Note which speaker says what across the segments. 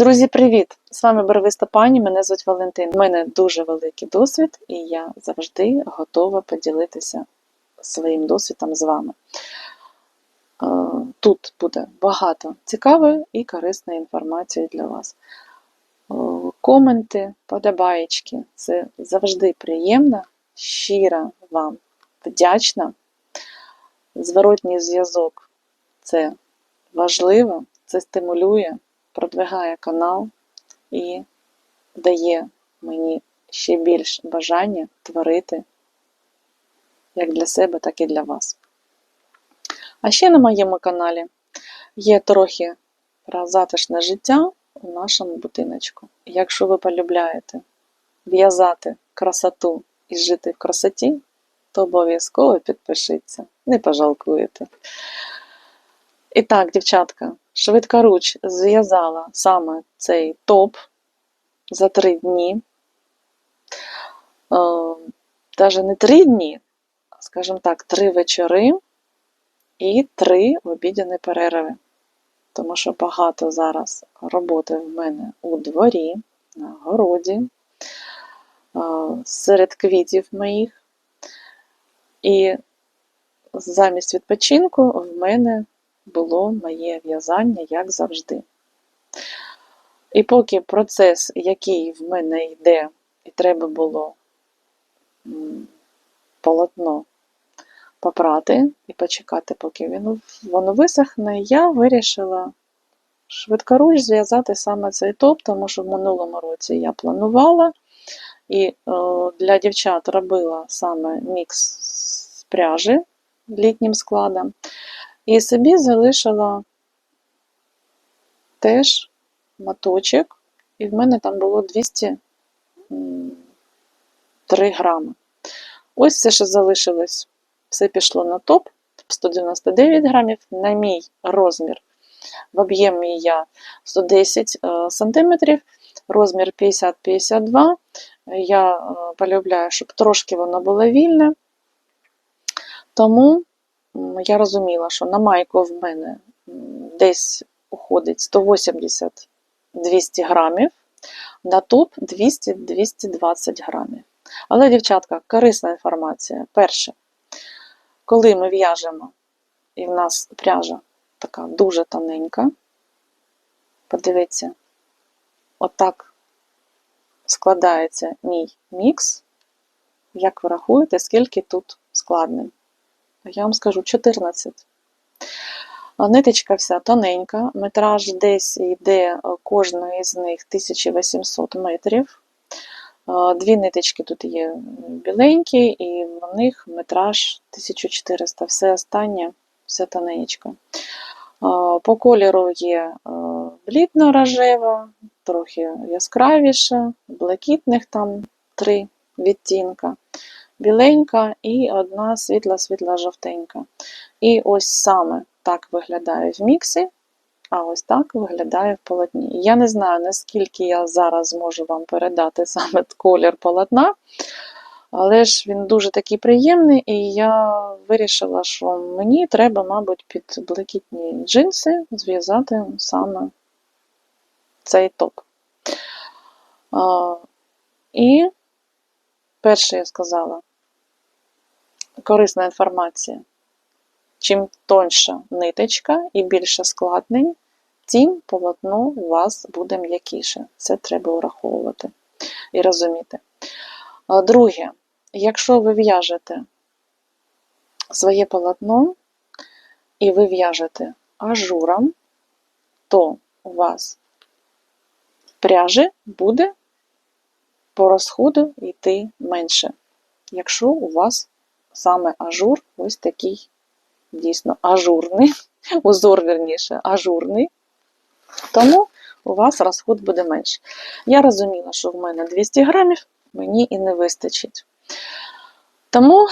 Speaker 1: Друзі, привіт! З вами Барвиста пані, мене звуть Валентин. У мене дуже великий досвід, і я завжди готова поділитися своїм досвідом з вами. Е, Тут буде багато цікавої і корисної інформації для вас. Е, Коменти, подобаєчки це завжди приємно, щиро вам вдячна. Зворотній зв'язок це важливо, це стимулює продвигає канал і дає мені ще більш бажання творити як для себе, так і для вас. А ще на моєму каналі є трохи про затишне життя у нашому будиночку. Якщо ви полюбляєте в'язати красоту і жити в красоті, то обов'язково підпишіться, не пожалкуєте. І так, дівчатка, швидкоруч зв'язала саме цей топ за три дні. Навіть не три дні, скажімо так, три вечори і три обідяні перерви. Тому що багато зараз роботи в мене у дворі, на городі, серед квітів моїх. І замість відпочинку в мене було моє в'язання, як завжди. І поки процес, який в мене йде, і треба було полотно попрати і почекати, поки він, воно висохне, я вирішила швидкоруч зв'язати саме цей топ, тому що в минулому році я планувала і о, для дівчат робила саме мікс з пряжі літнім складом. І собі залишила теж моточок, і в мене там було 203 грами. Ось все, що залишилось, все пішло на топ 199 грамів, на мій розмір. В об'ємі я 110 е, см, розмір 50-52. Я е, полюбляю, щоб трошки воно було вільне. Тому я розуміла, що на майку в мене десь уходить 180-200 грамів, на топ 200-220 грамів. Але, дівчатка, корисна інформація. Перше, коли ми в'яжемо, і в нас пряжа така дуже тоненька, подивіться, отак складається мій мікс. Як ви рахуєте, скільки тут складнень? Я вам скажу 14. Ниточка вся тоненька, метраж десь йде е, кожної з них 1800 метрів. Е, дві ниточки тут є біленькі, і в них метраж 1400. Все останнє, все тоненечко. Е, по кольору є блідно-рожева, трохи яскравіше, блакитних там три відтінка біленька і одна світла-світла жовтенька. І ось саме так виглядає в міксі, а ось так виглядає в полотні. Я не знаю, наскільки я зараз зможу вам передати саме колір полотна, але ж він дуже такий приємний, і я вирішила, що мені треба, мабуть, під блакитні джинси зв'язати саме цей топ. І перше я сказала, корисна інформація. Чим тоньша ниточка і більше складнень, тим полотно у вас буде м'якіше. Це треба враховувати і розуміти. Друге, якщо ви в'яжете своє полотно і ви в'яжете ажуром, то у вас пряжі буде по розходу йти менше. Якщо у вас саме ажур ось такий дійсно ажурний, узор, верніше, ажурний, тому у вас розход буде менше. Я розуміла, що в мене 200 грамів, мені і не вистачить. Тому е,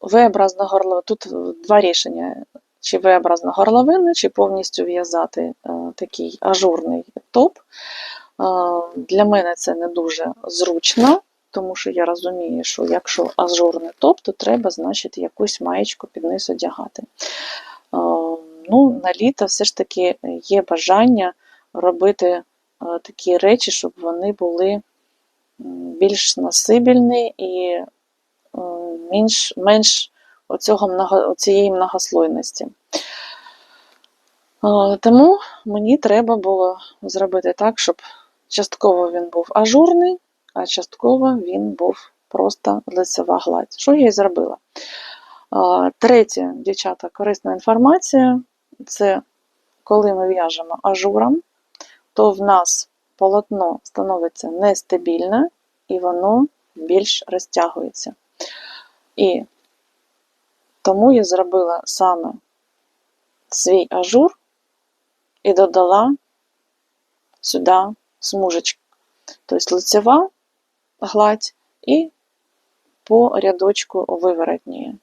Speaker 1: V-образна горловина, тут два рішення: чи V-образна горловина, чи повністю в'язати е, такий ажурний топ. Е, Для мене це не дуже зручно, тому що я розумію, що якщо ажурний топ, то треба, значить, якусь маєчку під низ одягати. Е, Ну, на літо все ж таки є бажання робити е, такі речі, щоб вони були більш насибільні і е, менш, менш оцього цієї многослойності. Тому мені треба було зробити так, щоб частково він був ажурний, а частково він був просто лицева гладь. Що я і зробила? Третє, дівчата, корисна інформація це коли ми в'яжемо ажуром, то в нас полотно становиться нестабільне і воно більш розтягується. І тому я зробила саме свій ажур і додала сюди смужечку. Тобто лицева гладь і по рядочку виворотні.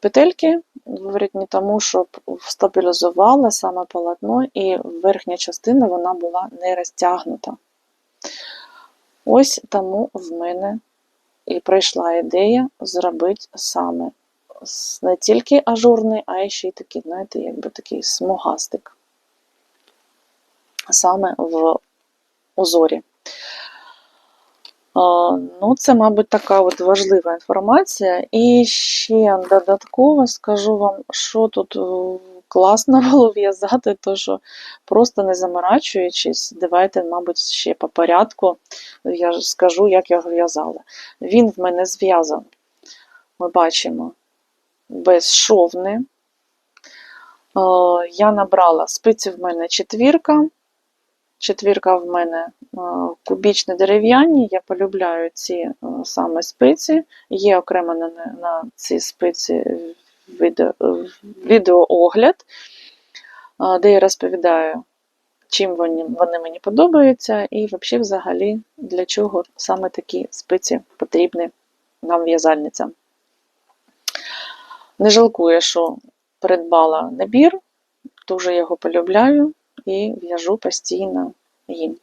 Speaker 1: Петельки виворотні тому, щоб стабілізувала саме полотно, і верхня частина вона була не розтягнута. Ось тому в мене і прийшла ідея зробити саме не тільки ажурний, а ще й такий, знаєте, якби такий смугастик. Саме в узорі. Ну, це, мабуть, така от важлива інформація. І ще додатково скажу вам, що тут е, класно було в'язати, то що просто не заморачуючись, давайте, мабуть, ще по порядку я скажу, як я в'язала. Він в мене зв'язан, ми бачимо, безшовний. Е, Я набрала спиці в мене четвірка. Четвірка в мене е, кубічні дерев'яні. Я полюбляю ці е, саме спиці. Є окремо на, на ці спиці відео, відеоогляд, е, де я розповідаю, чим вони, вони мені подобаються, і взагалі, взагалі, для чого саме такі спиці потрібні нам в'язальницям. Не жалкую, що придбала набір, дуже його полюбляю і в'яжу постійно їм.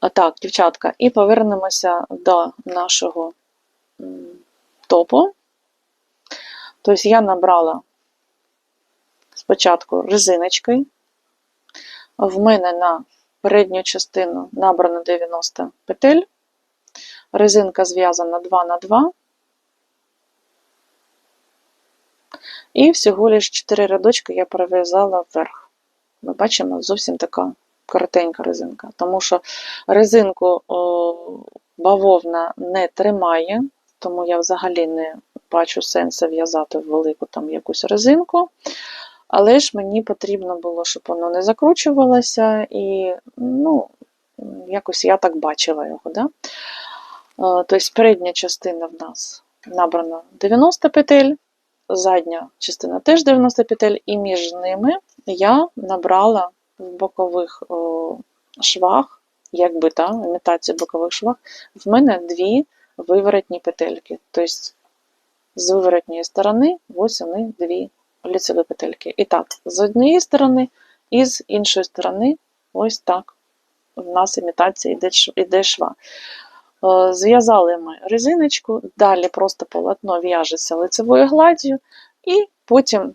Speaker 1: А так, дівчатка, і повернемося до нашого топу. Тобто я набрала спочатку резиночкою. В мене на передню частину набрано 90 петель. Резинка зв'язана 2 на 2. І всього лиш 4 рядочки я перев'язала вверх. Ми бачимо зовсім така коротенька резинка, тому що резинку бавовна не тримає, тому я взагалі не бачу сенсу в'язати в велику там якусь резинку. Але ж мені потрібно було, щоб воно не закручувалося, і ну, якось я так бачила його. Да? Тобто передня частина в нас набрано 90 петель, задня частина теж 90 петель, і між ними я набрала в бокових о, швах, якби та, імітацію бокових швах, в мене дві виворотні петельки. Тобто з виворотньої сторони ось вони дві лицеві петельки. І так, з однієї сторони і з іншої сторони, ось так. В нас імітація йде шва. Е, Зв'язали ми резиночку, далі просто полотно в'яжеться лицевою гладдю, і потім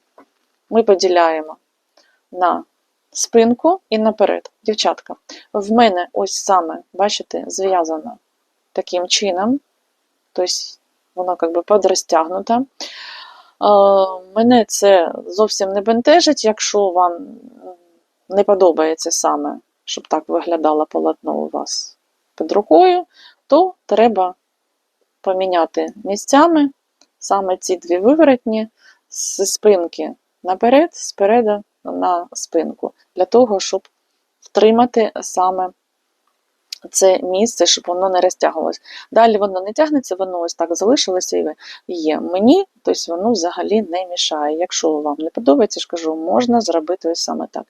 Speaker 1: ми поділяємо на спинку і наперед. Дівчатка, в мене ось саме, бачите, зв'язана таким чином. Тобто воно як би подрозтягнуто. Е, Мене це зовсім не бентежить, якщо вам не подобається саме, щоб так виглядало полотно у вас під рукою, то треба поміняти місцями саме ці дві виворотні з спинки наперед, спереду на спинку, для того, щоб втримати саме це місце, щоб воно не розтягувалось. Далі воно не тягнеться, воно ось так залишилося і є. Мені, тобто воно взагалі не мішає. Якщо вам не подобається, ж кажу, можна зробити ось саме так.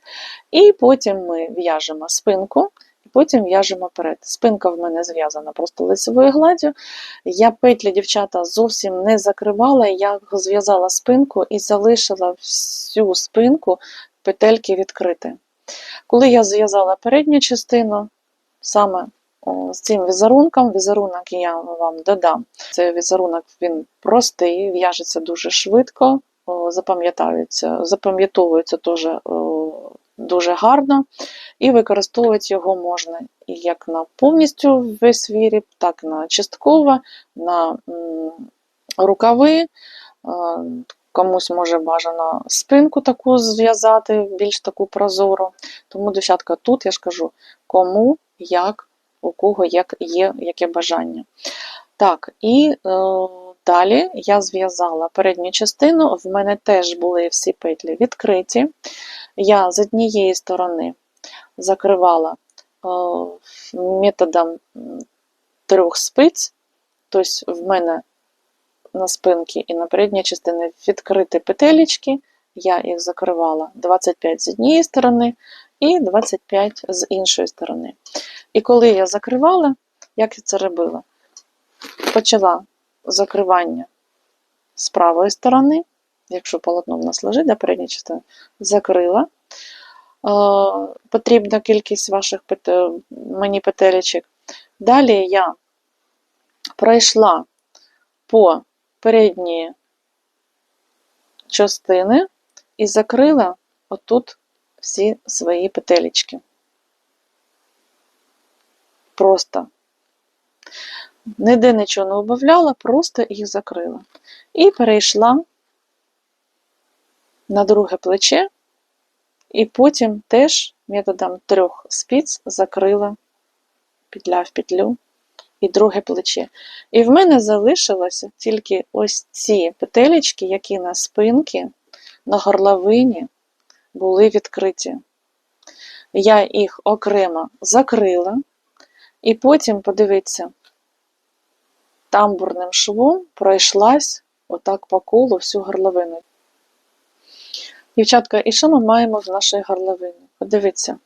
Speaker 1: І потім ми в'яжемо спинку, потім в'яжемо перед. Спинка в мене зв'язана просто лицевою гладдю. Я петлі, дівчата, зовсім не закривала, я зв'язала спинку і залишила всю спинку петельки відкрити. Коли я зв'язала передню частину, саме з цим візерунком, візерунок я вам додам. Цей візерунок він простий, в'яжеться дуже швидко, запам'ятовується теж о, дуже гарно, і використовувати його можна як на повністю весь виріб, так і на частково, на рукави. е, Комусь може бажано спинку таку зв'язати, більш таку прозору. Тому, дівчатка, тут я ж кажу, кому, як, у кого як є яке бажання. Так, і е, далі я зв'язала передню частину, в мене теж були всі петлі відкриті. Я з однієї сторони закривала е, методом трьох спиць, тобто в мене на спинці і на передній частині відкриті петелечки, я їх закривала 25 з однієї сторони і 25 з іншої сторони. І коли я закривала, як я це робила? Почала закривання з правої сторони, якщо полотно в нас лежить, до передньої частини, закрила. Е, Потрібна кількість ваших пете- мені петелечок. Далі я пройшла по передні частини і закрила отут всі свої петелечки. Просто. Ніде нічого не убавляла, просто їх закрила. І перейшла на друге плече, і потім теж методом трьох спіц закрила петля в петлю і друге плече. І в мене залишилося тільки ось ці петелечки, які на спинці, на горловині були відкриті. Я їх окремо закрила, і потім, подивіться, тамбурним швом пройшлась отак по колу всю горловину. Дівчатка, і що ми маємо в нашій горловині? Подивіться.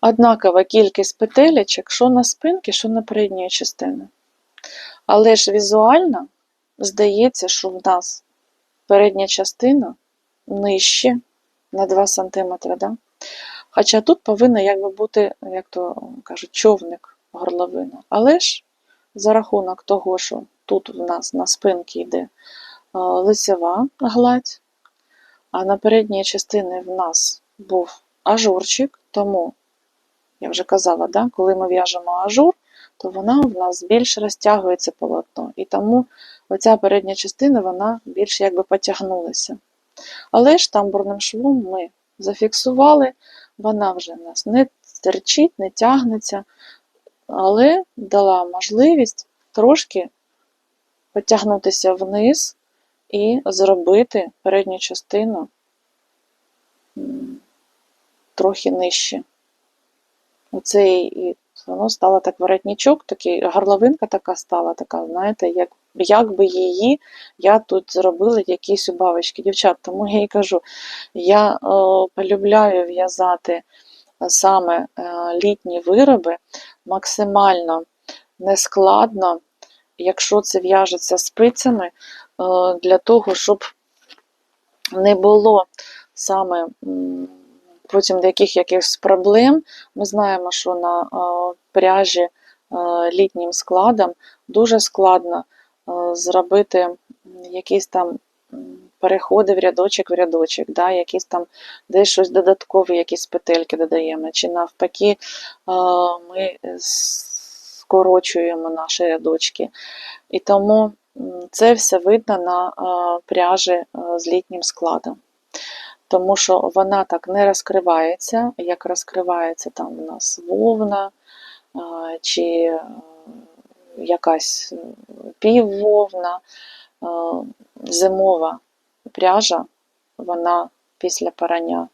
Speaker 1: Однакова кількість петелечок, що на спинці, що на передній частині. Але ж візуально здається, що в нас передня частина нижче на 2 см. Да? Хоча тут повинна якби бути, як то кажуть, човник горловина. Але ж за рахунок того, що тут в нас на спинці йде е, лицева гладь, а на передній частині в нас був ажурчик, тому, я вже казала, да, коли ми в'яжемо ажур, то вона в нас більш розтягується полотно. І тому оця передня частина вона більш якби потягнулася. Але ж тамбурним швом ми зафіксували, вона вже в нас не терчить, не тягнеться, але дала можливість трошки потягнутися вниз і зробити передню частину трохи нижче. Оце і воно стало так воротничок, такий, горловинка така стала, така, знаєте, як, як би її я тут зробила якісь убавочки. Дівчат, тому я і кажу, я е, полюбляю в'язати саме е, літні вироби максимально нескладно, якщо це в'яжеться спицями, е, для того, щоб не було саме потім деяких якихось проблем. Ми знаємо, що на е, пряжі е, літнім складом дуже складно зробити якісь там переходи в рядочок в рядочок, да, якісь там десь щось додаткові, якісь петельки додаємо, чи навпаки, е, ми скорочуємо наші рядочки. І тому це все видно на е, пряжі е, з літнім складом. Тому що вона так не розкривається, як розкривається там у нас вовна е, чи е, якась е, піввовна, е, зимова пряжа, вона після парання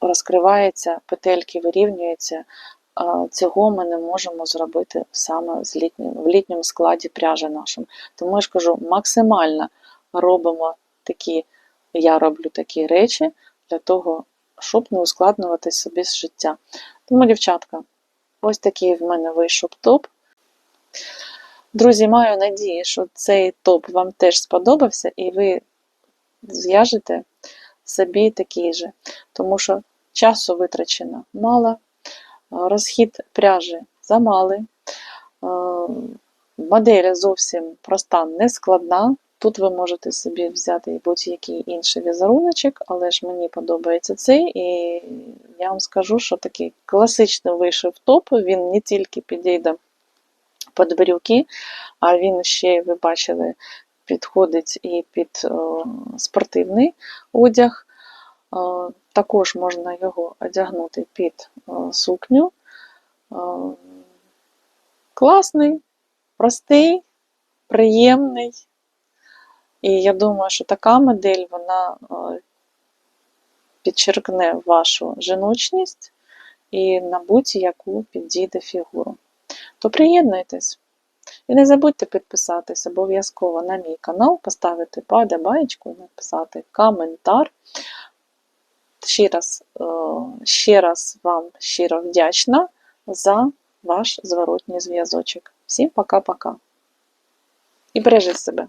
Speaker 1: розкривається, петельки вирівнюються. Цього ми не можемо зробити саме з літнім, в літньому складі пряжі нашим. Тому я ж кажу, максимально робимо такі, я роблю такі речі для того, щоб не ускладнювати собі життя. Тому, дівчатка, ось такий в мене вийшов топ. Друзі, маю надію, що цей топ вам теж сподобався, і ви зв'яжете собі такий же. Тому що часу витрачено мало, розхід пряжі замалий, е, модель зовсім проста, не складна. Тут ви можете собі взяти будь-який інший візеруночок, але ж мені подобається цей, і я вам скажу, що такий класичний вийшов топ, він не тільки підійде під брюки, а він ще, ви бачили, підходить і під е, спортивний одяг. Е, Також можна його одягнути під е, сукню. Класний, простий, приємний. І я думаю, що така модель вона підчеркне вашу жіночність і на будь-яку підійде фігуру. То приєднуйтесь. І не забудьте підписатись обов'язково на мій канал, поставити подобаєчку, написати коментар. Ще раз, е, ще раз вам щиро вдячна за ваш зворотній зв'язочок. Всім пока-пока. І бережіть себе.